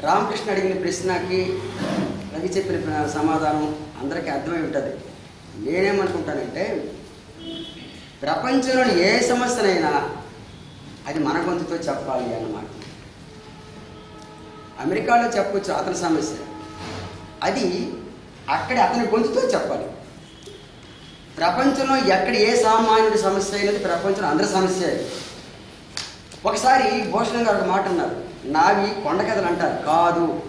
రామకృష్ణ అడిగిన ప్రశ్నకి రవి చెప్పిన ప్ర- సమాధానం అందరికీ అర్థమై ఉంటుంది. నేనేమనుకుంటానంటే ప్రపంచంలోని ఏ సమస్యనైనా అది మన గొంతుతో చెప్పాలి అన్నమాట. అమెరికాలో చెప్పొచ్చు అతని సమస్య. అది అక్కడ అతని గొంతుతో చెప్పాలి. ప్రపంచంలో ఎక్కడ ఏ సామాన్యుడి సమస్య అయినది ప్రపంచంలో అందరి సమస్య ఒకసారి భూషణం గారు ఒక మాట అన్నారు. నావి కొండ కథలు అంటారు కాదు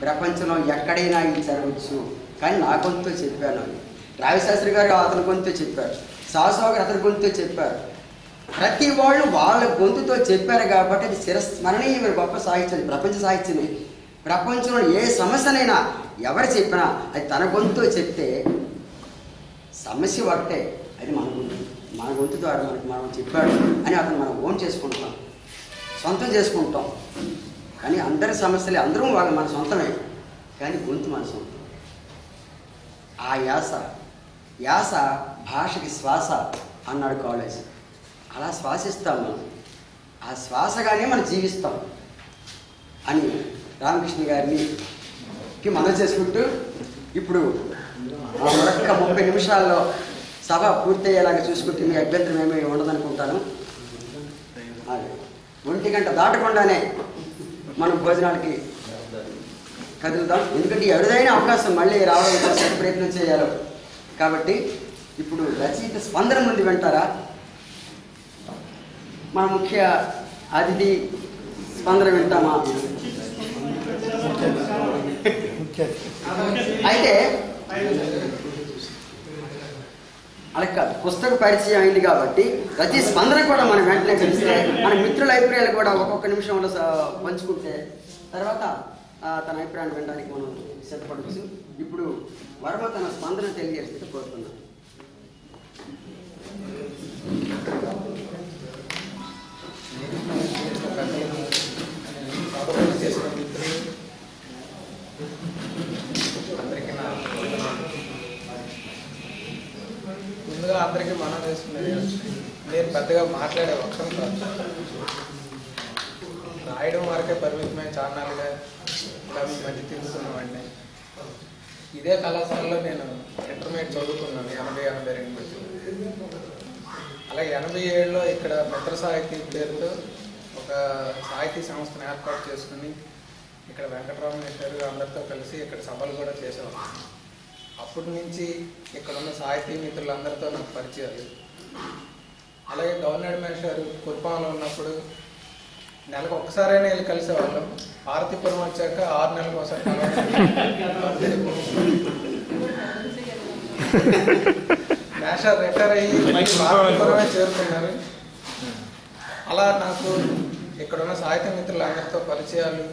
ప్రపంచంలో ఎక్కడైనా ఇది జరగవచ్చు కానీ నా గొంతుతో చెప్పాను అని రావిశాస్త్రి గారు అతని గొంతుతో చెప్పారు. సాసో గారు అతని గొంతుతో చెప్పారు. ప్రతి వాళ్ళు వాళ్ళ గొంతుతో చెప్పారు కాబట్టి అది చిరస్మరణీయమైన గొప్ప సాహిత్యం ప్రపంచ సాహిత్యమే. ప్రపంచంలో ఏ సమస్యనైనా ఎవరు చెప్పినా అది తన గొంతుతో చెప్తే సమస్య ఒకటే అది మన గొంతు. మన గొంతు ద్వారా మనకు మనం చెప్పాడు అని అతను మనం ఓన్ చేసుకుంటున్నాం. సొంతం చేసుకుంటాం. కానీ అందరి సమస్యలే అందరం వాళ్ళ మన సొంతమే. కానీ గొంతు మన సొంతం. ఆ యాస యాస భాషకి శ్వాస అన్నాడు కాలేజ్ అలా శ్వాసిస్తాం మనం. ఆ శ్వాసగానే మనం జీవిస్తాం అని రామకృష్ణ గారిని కి మనం చేసుకుంటూ ఇప్పుడు ఆ ముప్పై నిమిషాల్లో సభ పూర్తయ్యేలాగా చూసుకుంటే మీ అభ్యంతరం ఏమీ ఉండదనుకుంటాను. ఒంటి గంట దాటకుండానే మనం భోజనాలకి కదులుదాం ఎందుకంటే ఈ అరుదైన అవకాశం మళ్ళీ రావడం కోసం ప్రయత్నం చేయాలో. కాబట్టి ఇప్పుడు రచయిత స్పందన నుండి వింటారా? మన ముఖ్య అతిథి స్పందన వింటామా? అయితే అలా కాదు. పుస్తక పరిచయం అయింది కాబట్టి ప్రతి స్పందన కూడా మనం వెంటనే కలిస్తే మన మిత్రుల అభిప్రాయాలు కూడా ఒక్కొక్క నిమిషంలో పంచుకుంటే తర్వాత తన అభిప్రాయాన్ని వినడానికి మనం సిద్ధపడవచ్చు. ఇప్పుడు వర్మ తన స్పందన తెలియజేస్తే కోరుతున్నాను పెద్దగా మాట్లాడే వక్షం కాదు. రాయడం వరకే పరిమితమై చాన్నాలుగా ఇలా మీ మధ్య ఇదే కళాశాలలో నేను ఇంటర్మీడియట్ చదువుకున్నాను ఎనభై ఎనభై రెండు అలాగే ఎనభై ఏడులో ఇక్కడ మిత్ర సాహితీ పేరుతో ఒక సాహితీ సంస్థను ఏర్పాటు చేసుకుని ఇక్కడ వెంకటరామయ్య గారు అందరితో కలిసి ఇక్కడ సభలు కూడా చేసేవాళ్ళం అప్పటి నుంచి ఇక్కడ ఉన్న సాహితీ మిత్రులందరితో నాకు పరిచయాలు అలాగే గవర్నర్ మేషారు కుర్పాంలో ఉన్నప్పుడు నెలకు ఒక్కసారైనా వెళ్ళి కలిసేవాళ్ళం. పార్వతీపురం వచ్చాక ఆరు నెలలకు ఒకసారి మేషార్ రిటైర్ అయ్యి మళ్ళీ పార్వతీపురమే చేరుకున్నారు. అలా నాకు ఇక్కడ ఉన్న సాహిత్య మిత్రులందరితో పరిచయాలు.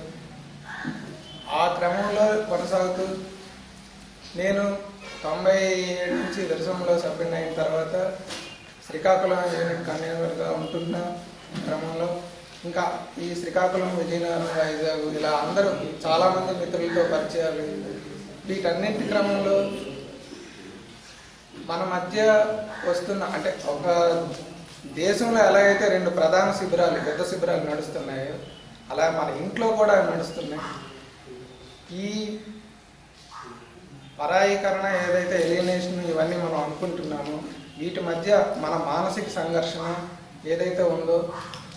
ఆ క్రమంలో కొనసాగుతూ నేను తొంభై ఏడు నుంచి విరసంలో సభ్యుని అయిన తర్వాత శ్రీకాకుళం యూనిట్ కన్వీనర్గా ఉంటున్న క్రమంలో ఇంకా ఈ శ్రీకాకుళం విజయనగరం వైజాగ్ ఇలా అందరూ చాలామంది మిత్రులతో పరిచయాలు వీటన్నింటి క్రమంలో మన మధ్య వస్తున్న అంటే ఒక దేశంలో ఎలాగైతే రెండు ప్రధాన శిబిరాలు పెద్ద శిబిరాలు నడుస్తున్నాయో అలా మన ఇంట్లో కూడా నడుస్తున్నాయి. ఈ పరాయీకరణ ఏదైతే ఎలియనేషన్ ఇవన్నీ మనం అనుకుంటున్నామో వీటి మధ్య మన మానసిక సంఘర్షణ ఏదైతే ఉందో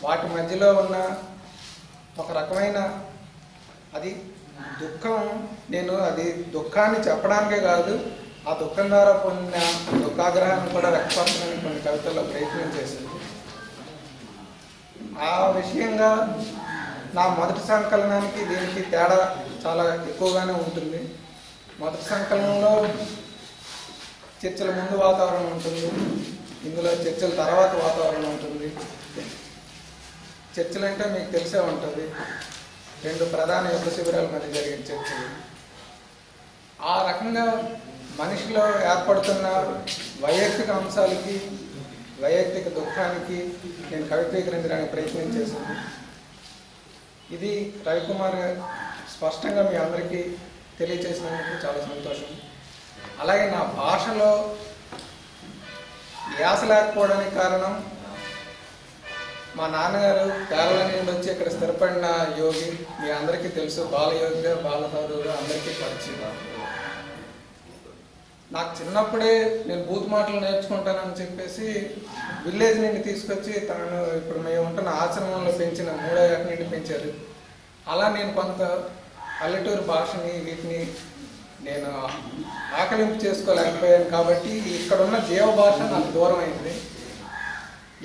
వాటి మధ్యలో ఉన్న ఒక రకమైన అది దుఃఖం నేను అది దుఃఖాన్ని చెప్పడానికే కాదు ఆ దుఃఖం ద్వారా పొందిన దుఃఖాగ్రహాన్ని కూడా వ్యక్తపరచడానికి కొన్ని కవితల్లో ప్రయత్నం చేసింది ఆ విషయంగా నా మొదటి సంకలనానికి దీనికి తేడా చాలా ఎక్కువగానే ఉంటుంది. మొదటి సంకలనంలో చర్చల ముందు వాతావరణం ఉంటుంది. ఇందులో చర్చల తర్వాత వాతావరణం ఉంటుంది. చర్చలు అంటే మీకు తెలిసే ఉంటుంది. రెండు ప్రధాన యుద్ధ శిబిరాల మధ్య జరిగిన చర్చలు. ఆ రకంగా మనిషిలో ఏర్పడుతున్న వైయక్తిక అంశాలకి వైయక్తిక దుఃఖానికి నేను కవిత్వీకరించడానికి ప్రయత్నం చేశాను. ఇది రవికుమార్ గారు స్పష్టంగా మీ అందరికీ తెలియచేసినందుకు చాలా సంతోషం. అలాగే నా భాషలో యాస లేకపోవడానికి కారణం మా నాన్నగారు కేరళ నుండి వచ్చి ఇక్కడ స్థిరపడిన యోగి మీ అందరికీ తెలుసు బాలయోగిగా బాలసాధువుగా అందరికీ పరిచయం నాకు చిన్నప్పుడే నేను బూత్ మాటలు నేర్చుకుంటానని చెప్పేసి విలేజ్ నుండి తీసుకొచ్చి తను ఇప్పుడు మేము ఉంటున్న ఆశ్రమంలో పెంచిన మూడో ఏట నుండి పెంచారు. అలా నేను కొంత పల్లెటూరు భాషని వీటిని నేను ఆకలింపు చేసుకోలేకపోయాను కాబట్టి ఇక్కడ ఉన్న జీవ భాష నాకు దూరం అయింది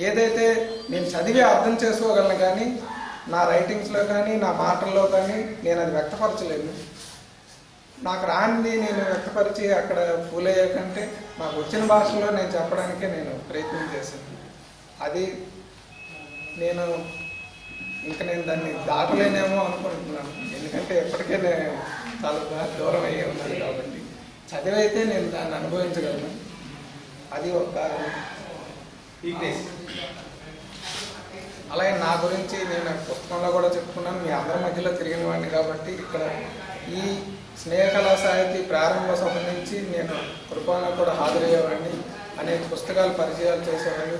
ఏదైతే నేను చదివి అర్థం చేసుకోగలను కానీ నా రైటింగ్స్లో కానీ నా మాటల్లో కానీ నేను అది వ్యక్తపరచలేను. నాకు రానిది నేను వ్యక్తపరిచి అక్కడ ఫూల్ నాకు వచ్చిన భాషలో నేను చెప్పడానికే నేను ప్రయత్నం చేశాను. అది నేను ఇంకా నేను దాన్ని దాటలేనేమో అనుకుంటున్నాను. ఎందుకంటే ఎప్పటికే నేను చాలా బాగా దూరం అయ్యే ఉన్నాను కాబట్టి చదివైతే నేను దాన్ని అనుభవించగలను. అది ఒక వీక్నెస్ అలాగే నా గురించి నేను పుస్తకంలో కూడా చెప్పుకున్నాను. మీ అందరి మధ్యలో తిరిగిన వాడిని కాబట్టి ఇక్కడ ఈ స్నేహ కళా సాహితీ ప్రారంభ సభ నుంచి నేను కృపాలో కూడా హాజరయ్యేవాడిని. అనేక పుస్తకాలు పరిచయాలు చేసేవాడిని.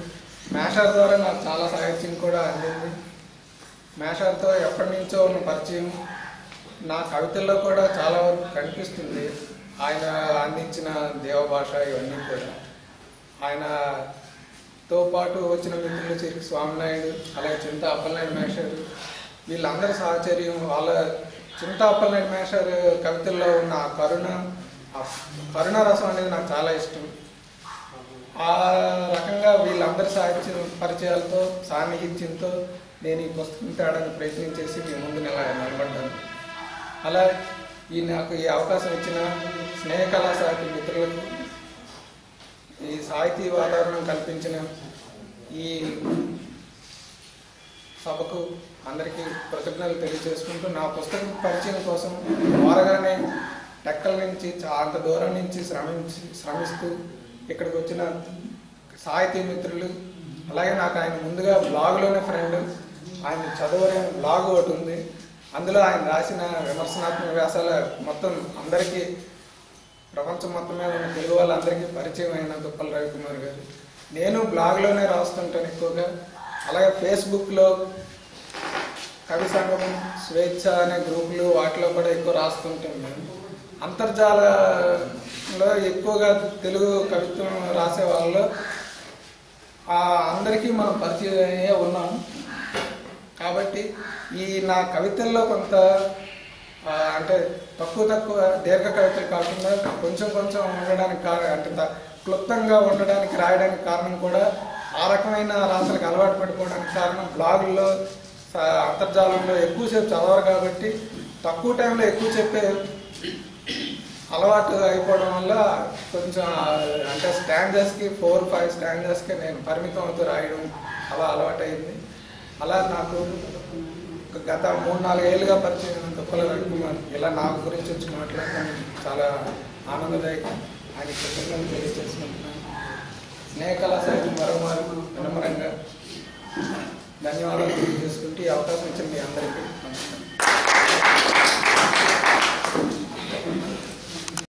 మేషార్ ద్వారా నాకు చాలా సాహిత్యం కూడా అందింది. మేషార్తో ఎప్పటి నుంచో ఉన్న పరిచయం నా కవితల్లో కూడా చాలా వరకు కనిపిస్తుంది. ఆయన అందించిన దేవభాష ఇవన్నీ కూడా. ఆయనతో పాటు వచ్చిన మిత్రులు చిరికి స్వామినాయుడు అలాగే చింత అప్పలనాయుడు మేషారు. వీళ్ళందరి సాహచర్యం వాళ్ళ చింత అప్పలనాయుడు మేషారు కవితల్లో ఉన్న ఆ కరుణ ఆ కరుణ రసం అనేది నాకు చాలా ఇష్టం. ఆ రకంగా వీళ్ళందరి సాహిత్యం పరిచయాలతో సాన్నిహిత్యంతో నేను ఈ పుస్తకం తేడానికి ప్రయత్నం చేసి మీ ముందు నిలబడ్డాను. అలా ఈ నాకు ఈ అవకాశం ఇచ్చిన స్నేహ కళా మిత్రులకు ఈ సాహితీ వాతావరణం కల్పించిన ఈ సభకు అందరికీ కృతజ్ఞతలు తెలియజేసుకుంటూ నా పుస్తకం పరిచయం కోసం వారగానే టెక్కల నుంచి అంత దూరం నుంచి శ్రమించి శ్రమిస్తూ ఇక్కడికి వచ్చిన సాహితీ మిత్రులు అలాగే నాకు ఆయన ముందుగా బ్లాగ్లోనే ఫ్రెండ్ ఆయన చదవలేని బ్లాగ్ ఒకటి ఉంది. అందులో ఆయన రాసిన విమర్శనాత్మక వ్యాసాల మొత్తం అందరికీ ప్రపంచం మొత్తం మీద ఉన్న తెలుగు వాళ్ళందరికీ పరిచయం అయిన దుప్పల రవికుమార్ గారు. నేను బ్లాగ్లోనే రాస్తుంటాను ఎక్కువగా. అలాగే ఫేస్బుక్లో కవి సంఘం స్వేచ్ఛ అనే గ్రూపులు వాటిలో కూడా ఎక్కువ రాస్తుంటాను నేను. అంతర్జాలలో ఎక్కువగా తెలుగు కవిత్వం రాసే వాళ్ళలో అందరికీ మనం పరిచయం అయ్యే ఉన్నాం. కాబట్టి ఈ నా కవితల్లో కొంత అంటే తక్కువ తక్కువ దీర్ఘ కవితలు కాకుండా కొంచెం కొంచెం ఉండడానికి కారణం అంటే క్లుప్తంగా ఉండడానికి రాయడానికి కారణం కూడా ఆ రకమైన రాసలకు అలవాటు పడిపోవడానికి కారణం బ్లాగుల్లో అంతర్జాలంలో ఎక్కువసేపు చదవరు కాబట్టి తక్కువ టైంలో ఎక్కువ చెప్పే అలవాటు అయిపోవడం వల్ల కొంచెం అంటే స్టాండర్స్కి ఫోర్ ఫైవ్ స్టాండర్స్కి నేను పరిమితం అవుతూ రాయడం అలా అలవాటు అయింది అలా నాకు గత మూడు నాలుగేళ్ళుగా పరిచయం దుప్పల రవికుమార్ ఇలా నా గురించి వచ్చి మాట్లాడటం చాలా ఆనందదాయకం. ఆయన కృతజ్ఞతలు తెలియజేసుకుంటున్నాను. స్నేహకళా సాహిత్యం మరోమారు వినమ్రంగా ధన్యవాదాలు తెలియజేసుకుంటూ ఈ అవకాశం ఇచ్చింది మీ అందరికీ నమస్కారం.